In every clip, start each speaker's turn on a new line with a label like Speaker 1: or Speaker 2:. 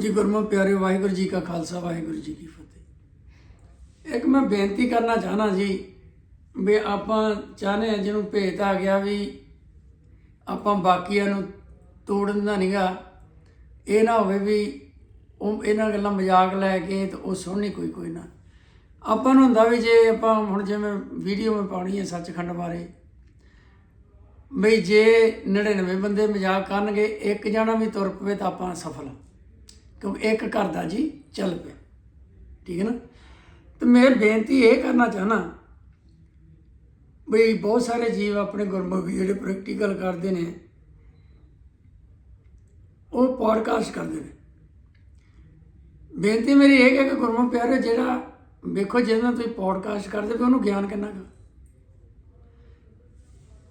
Speaker 1: ਜੀ ਗੁਰਮੁਖ ਪਿਆਰੇ, ਵਾਹਿਗੁਰੂ ਜੀ ਕਾ ਖਾਲਸਾ, ਵਾਹਿਗੁਰੂ ਜੀ ਕੀ ਫਤਿਹ ਇੱਕ ਮੈਂ ਬੇਨਤੀ ਕਰਨਾ ਚਾਹਨਾ ਜੀ ਵੀ ਆਪਾਂ ਚਾਹਨੇ ਆ ਜਿਹਨੂੰ ਭੇਤ ਆ ਗਿਆ ਵੀ ਆਪਾਂ ਬਾਕੀਆਂ ਨੂੰ ਤੋੜਨ ਦਾ ਨਹੀਂਗਾ ਇਹ ਨਾ ਹੋਵੇ ਵੀ ਉਹ ਇਹਨਾਂ ਗੱਲਾਂ ਮਜ਼ਾਕ ਲੈ ਕੇ ਤੇ ਉਹ ਸੁਣਨੀ ਕੋਈ ਕੋਈ ਨਾ ਆਪਾਂ ਨੂੰ ਹੁੰਦਾ ਵੀ ਜੇ ਆਪਾਂ ਹੁਣ ਜਿਵੇਂ ਵੀਡੀਓ ਮੈਂ ਪਾਉਣੀ ਹੈ ਸੱਚਖੰਡ ਬਾਰੇ, ਵੀ ਜੇ 99 ਬੰਦੇ ਮਜ਼ਾਕ ਕਰਨਗੇ, ਇੱਕ ਜਣਾ ਵੀ ਤੁਰ ਪਵੇ ਤਾਂ ਆਪਾਂ ਸਫਲ ਹਾਂ। ਕਿਉਂਕਿ ਇੱਕ ਘਰ ਦਾ ਜੀ ਚੱਲ ਪਿਆ। ਠੀਕ ਹੈ ਨਾ? ਤੇ ਮੈਂ ਬੇਨਤੀ ਇਹ ਕਰਨਾ ਚਾਹਨਾ ਵੀ ਬਹੁਤ ਸਾਰੇ ਜੀਵ ਆਪਣੇ ਗੁਰਮੁਖੀ ਜਿਹੜੇ ਪ੍ਰੈਕਟੀਕਲ ਕਰਦੇ ਨੇ, ਉਹ ਪੋਡਕਾਸਟ ਕਰਦੇ ਨੇ। ਬੇਨਤੀ ਮੇਰੀ ਇਹ ਹੈ ਕਿ ਗੁਰਮੁਖ ਪਿਆਰੇ ਜਿਹੜਾ ਵੇਖੋ ਜਿਹਨਾਂ ਤੁਸੀਂ ਪੋਡਕਾਸਟ ਕਰਦੇ ਪਏ, ਉਹਨੂੰ ਗਿਆਨ ਕਿੰਨਾ ਕੁ?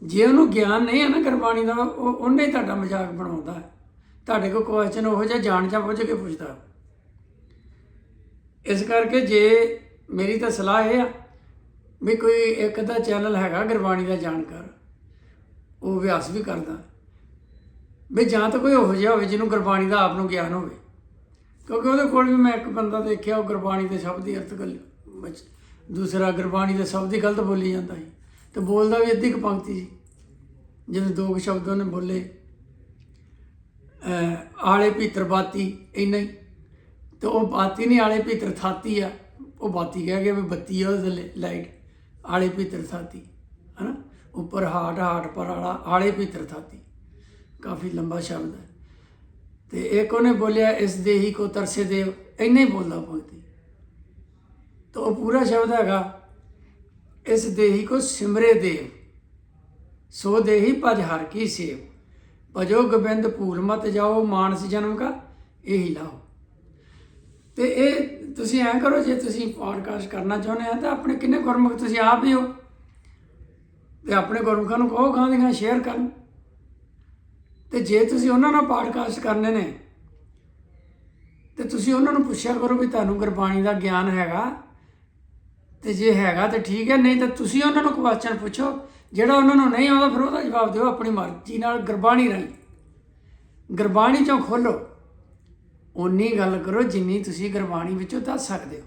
Speaker 1: ਜੇ ਉਹਨੂੰ ਗਿਆਨ ਨਹੀਂ ਹੈ ਨਾ ਗੁਰਬਾਣੀ ਦਾ, ਉਹ ਉਹਨੇ ਹੀ ਤੁਹਾਡਾ ਮਜ਼ਾਕ ਬਣਾਉਂਦਾ। ਹੈ ਤੁਹਾਡੇ ਕੋਲ ਕੁਐਸਚਨ ਉਹੋ ਜਿਹਾ ਜਾਣ ਜਾਂ ਬੁੱਝ ਕੇ ਪੁੱਛਦਾ। ਇਸ ਕਰਕੇ ਜੇ ਮੇਰੀ ਤਾਂ ਸਲਾਹ ਇਹ ਆ ਵੀ ਕੋਈ ਇੱਕ ਦਾ ਚੈਨਲ ਹੈਗਾ ਗੁਰਬਾਣੀ ਦਾ ਜਾਣਕਾਰ, ਉਹ ਅਭਿਆਸ ਵੀ ਕਰਦਾ। ਵੀ ਜਾਂ ਤਾਂ ਕੋਈ ਉਹੋ ਜਿਹਾ ਹੋਵੇ ਜਿਹਨੂੰ ਗੁਰਬਾਣੀ ਦਾ ਆਪ ਨੂੰ ਗਿਆਨ ਹੋਵੇ। ਕਿਉਂਕਿ ਉਹਦੇ ਕੋਲ ਵੀ ਮੈਂ ਇੱਕ ਬੰਦਾ ਦੇਖਿਆ, ਉਹ ਗੁਰਬਾਣੀ ਦੇ ਸ਼ਬਦ ਦੀ ਅਰਥ ਗੱਲ ਦੂਸਰਾ ਗੁਰਬਾਣੀ ਦੇ ਸ਼ਬਦ ਹੀ ਗਲਤ ਬੋਲੀ ਜਾਂਦਾ ਸੀ। ਤੇ ਬੋਲਦਾ ਵੀ ਅੱਧੀ ਕੁ ਪੰਕਤੀ ਸੀ। ਜਿਵੇਂ ਦੋ ਕੁ ਸ਼ਬਦ ਉਹਨੇ ਬੋਲੇ ਆਲੇ ਭੀਤਰ ਬਾਤੀ ਇੰਨਾ ਹੀ। ਤੇ ਉਹ ਬਾਤੀ ਨਹੀਂ, ਆਲੇ ਭੀਤਰ ਥਾਤੀ ਆ। ਉਹ ਬਾਤੀ ਕਹਿ ਗਿਆ ਵੀ ਬੱਤੀ ਆ ਉਹਦੇ ਥੱਲੇ, ਲਾਈਟ। ਆਲੇ ਭੀਤਰ ਥਾਤੀ, ਹਨਾ? ਉੱਪਰ ਹਾਟ ਹਾਟ ਪਰ ਆਲਾ, ਆਲੇ ਭੀਤਰ ਥਾਤੀ। ਕਾਫੀ ਲੰਬਾ ਸ਼ਬਦ ਹੈ। ਤੇ ਇੱਕ ਉਹਨੇ ਬੋਲਿਆ, ਇਸ ਦੇਹੀ ਕੋ ਤਰਸੇ ਦੇਵ, ਇੰਨਾ ਹੀ ਬੋਲਦਾ ਭਗਤੀ। ਤਾਂ ਉਹ ਪੂਰਾ ਸ਼ਬਦ ਹੈਗਾ, ਇਸ ਦੇਹੀ ਕੋ ਸਿਮਰੇ ਦੇਵ। ਸੋ ਦੇਹੀ ਭਜ ਹਰ ਕੀ ਸੇਵ। ਭਜੋ ਗੋਬਿੰਦ ਭੂਲ ਮਤ ਜਾਓ, ਮਾਨਸ ਜਨਮ ਕਾ ਇਹੀ ਲਾਓ। ਤੇ ਇਹ ਤੁਸੀਂ ਐਂ ਕਰੋ, ਜੇ ਤੁਸੀਂ ਪੋਡਕਾਸਟ ਕਰਨਾ ਚਾਹੁੰਦੇ ਆ, ਤਾਂ ਆਪਣੇ ਕਿੰਨੇ ਗੁਰਮੁਖ ਤੁਸੀਂ ਆਪ ਹੀ ਹੋ। ਤੇ ਆਪਣੇ ਗੁਰਮੁਖਾਂ ਨੂੰ ਕਹੋ, ਗਾਂ ਦੀਆਂ ਸ਼ੇਅਰ ਕਰਨ। ਤੇ ਜੇ ਤੁਸੀਂ ਉਹਨਾਂ ਨਾਲ ਪੋਡਕਾਸਟ ਕਰਨੇ ਨੇ, ਤੇ ਤੁਸੀਂ ਉਹਨਾਂ ਨੂੰ ਪੁੱਛਿਆ ਕਰੋ ਵੀ ਤੁਹਾਨੂੰ ਗੁਰਬਾਣੀ ਦਾ ਗਿਆਨ ਹੈਗਾ। ਤੇ ਜੇ ਹੈਗਾ ਤੇ ਠੀਕ ਹੈ, ਨਹੀਂ ਤਾਂ ਤੁਸੀਂ ਉਹਨਾਂ ਨੂੰ ਕੁਐਸਚਨ ਪੁੱਛੋ। ਜਿਹੜਾ ਉਹਨਾਂ ਨੂੰ ਨਹੀਂ ਆਉਂਦਾ ਫਿਰ ਉਹਦਾ ਜਵਾਬ ਦਿਓ ਆਪਣੀ ਮਰਜ਼ੀ ਨਾਲ ਗੁਰਬਾਣੀ ਰਾਹੀਂ। ਗੁਰਬਾਣੀ ਚੋਂ ਖੋਲੋ। ਉਨੀ ਗੱਲ ਕਰੋ ਜਿੰਨੀ ਤੁਸੀਂ ਗੁਰਬਾਣੀ ਵਿੱਚੋਂ ਦੱਸ ਸਕਦੇ ਹੋ।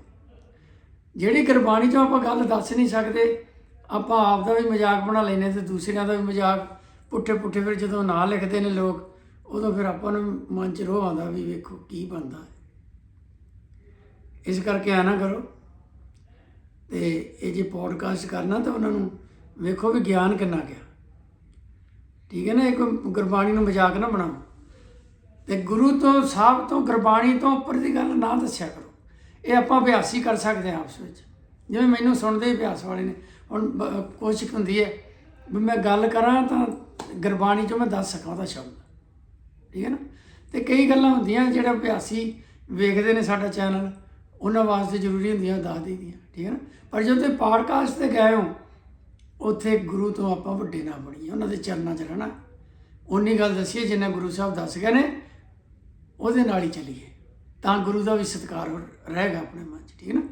Speaker 1: ਜਿਹੜੀ ਗੁਰਬਾਣੀ ਚੋਂ ਆਪਾਂ ਗੱਲ ਦੱਸ ਨਹੀਂ ਸਕਦੇ, ਆਪਾਂ ਆਪ ਦਾ ਵੀ ਮਜ਼ਾਕ ਬਣਾ ਲੈਨੇ ਤੇ ਦੂਸਰਿਆਂ ਦਾ ਵੀ ਮਜ਼ਾਕ ਪੁੱਠੇ ਪੁੱਠੇ ਫਿਰ ਜਦੋਂ ਨਾਂ ਲਿਖਦੇ ਨੇ ਲੋਕ, ਉਦੋਂ ਫਿਰ ਆਪਾਂ ਨੂੰ ਮਨ ਚ ਰੋਹ ਆਉਂਦਾ ਵੀ ਵੇਖੋ ਕੀ ਬਣਦਾ ਇਸ ਕਰਕੇ ਆ ਨਾ ਕਰੋ। ਤੇ ਇਹ ਜੇ ਪੋਡਕਾਸਟ ਕਰਨਾ ਤਾਂ ਉਹਨਾਂ ਨੂੰ ਵੇਖੋ ਵੀ ਗਿਆਨ ਕਿੰਨਾ ਗਿਆ। ਠੀਕ ਹੈ ਨਾ ਇਹ ਕੋਈ ਗੁਰਬਾਣੀ ਨੂੰ ਮਜ਼ਾਕ ਨਾ ਬਣਾਓ। ਤੇ ਗੁਰੂ ਤੋਂ, ਸਾਹਿਬ ਤੋਂ, ਗੁਰਬਾਣੀ ਤੋਂ ਉੱਪਰ ਦੀ ਗੱਲ ਨਾ ਦੱਸਿਆ ਕਰੋ। ਇਹ ਆਪਾਂ ਅਭਿਆਸੀ ਕਰ ਸਕਦੇ ਹਾਂ ਆਪਸ ਵਿੱਚ। ਜਿਵੇਂ ਮੈਨੂੰ ਸੁਣਦੇ ਹੀ ਅਭਿਆਸ ਵਾਲੇ ਨੇ। ਹੁਣ ਕੋਸ਼ਿਸ਼ ਹੁੰਦੀ ਹੈ ਵੀ ਮੈਂ ਗੱਲ ਕਰਾਂ ਤਾਂ ਗੁਰਬਾਣੀ ਚੋਂ ਮੈਂ ਦੱਸ ਸਕਾਂ ਉਹਦਾ ਸ਼ਬਦ। ਠੀਕ ਹੈ ਨਾ? ਤੇ ਕਈ ਗੱਲਾਂ ਹੁੰਦੀਆਂ ਜਿਹੜੇ ਅਭਿਆਸੀ ਵੇਖਦੇ ਨੇ ਸਾਡਾ ਚੈਨਲ। ਉਹਨਾਂ ਵਾਸਤੇ ਜ਼ਰੂਰੀ ਹੁੰਦੀਆਂ ਦੱਸ ਦਈਦੀਆਂ। ਠੀਕ ਹੈ ਨਾ? ਪਰ ਜਦੋਂ ਤੁਸੀਂ ਪੋਡਕਾਸਟ ਤੇ ਗਏ ਹੋ ਉੱਥੇ ਗੁਰੂ ਤੋਂ ਆਪਾਂ ਵੱਡੇ ਨਾ ਬਣੀਏ, ਉਹਨਾਂ ਦੇ ਚਰਨਾਂ 'ਚ ਰਹਿਣਾ। ਉਨੀ ਗੱਲ ਦੱਸੀਏ, ਜਿੰਨਾ ਗੁਰੂ ਸਾਹਿਬ ਦੱਸ ਗਏ ਨੇ, ਉਹਦੇ ਨਾਲ ਹੀ ਚੱਲੀਏ। ਤਾਂ ਗੁਰੂ ਦਾ ਵੀ ਸਤਿਕਾਰ ਹੋ- ਰਹੇਗਾ ਆਪਣੇ ਮਨ 'ਚ, ਠੀਕ ਹੈ ਨਾ?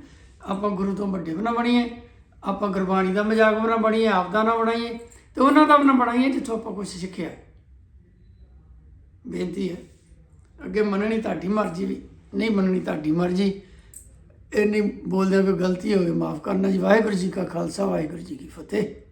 Speaker 1: ਆਪਾਂ ਗੁਰੂ ਤੋਂ ਵੱਡੇ ਵੀ ਨਾ ਬਣੀਏ, ਆਪਾਂ ਗੁਰਬਾਣੀ ਦਾ ਮਜ਼ਾਕ ਬਣਾ ਬਣੀਏ ਆਪਦਾ ਨਾ ਬਣਾਈਏ, ਤੇ ਉਹਨਾਂ ਦਾ ਵੀ ਨਾ ਬਣਾਈਏ, ਜਿੱਥੋਂ ਆਪਾਂ ਕੁਝ ਸਿੱਖਿਆ। ਬੇਨਤੀ ਹੈ, ਅੱਗੇ ਮੰਨਣੀ ਤੁਹਾਡੀ ਮਰਜ਼ੀ ਵੀ, ਨਹੀਂ ਮੰਨਣੀ ਤੁਹਾਡੀ ਮਰਜ਼ੀ ਇਹ ਨਹੀਂ ਬੋਲਦੇ ਕੋਈ ਗਲਤੀ ਹੋਵੇ ਮਾਫ ਕਰਨਾ ਜੀ, ਵਾਹਿਗੁਰੂ ਜੀ ਕਾ ਖਾਲਸਾ, ਵਾਹਿਗੁਰੂ ਜੀ ਕੀ ਫਤਿਹ।